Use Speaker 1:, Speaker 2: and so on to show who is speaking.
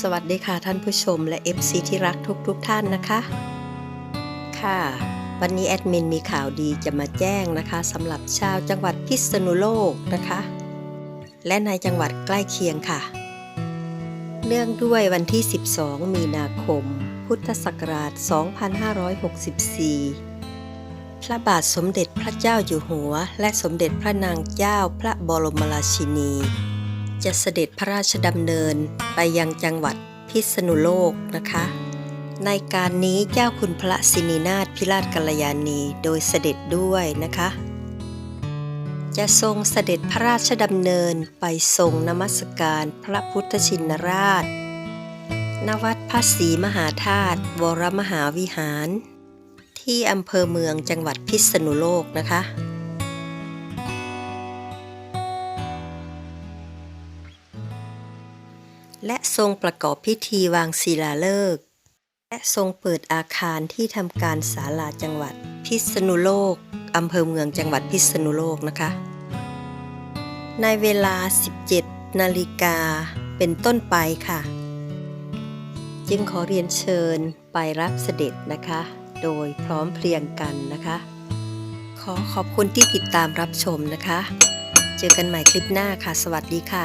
Speaker 1: สวัสดีค่ะท่านผู้ชมและ FC ที่รักทุกทุกท่านนะคะ ค่ะ วันนี้แอดมินมีข่าวดีจะมาแจ้งนะคะสำหรับชาวจังหวัดพิษณุโลกนะคะ และในจังหวัดใกล้เคียงค่ะ เนื่องด้วยวันที่ 12 มีนาคม พุทธศักราช 2564พระบาทสมเด็จพระเจ้าอยู่หัว และสมเด็จพระนางเจ้าพระบรมราชินี จะเสด็จพระราชดำเนินไปยังจังหวัดพิษณุโลกนะคะ ในการนี้เจ้าคุณพระสินีนาถพิราชกัลยาณีโดยเสด็จด้วยนะคะ จะทรงเสด็จพระราชดำเนินไปทรงนมัสการพระพุทธชินราช ณ วัดพระศรีมหาธาตุวรมหาวิหาร ที่อำเภอเมืองจังหวัดพิษณุโลกนะคะ และทรงประกอบพิธีวางศิลาฤกษ์และทรงเปิดอาคารที่ทำการศาลาจังหวัด พิษณุโลกอำเภอเมืองจังหวัดพิษณุโลกนะคะ ในเวลา 17 นาฬิกาเป็นต้นไปค่ะ จึงขอเรียนเชิญไปรับเสด็จนะคะ โดยพร้อมเพรียงกันนะคะ ขอขอบคุณที่ติดตามรับชมนะคะ เจอกันใหม่คลิปหน้าค่ะ สวัสดีค่ะ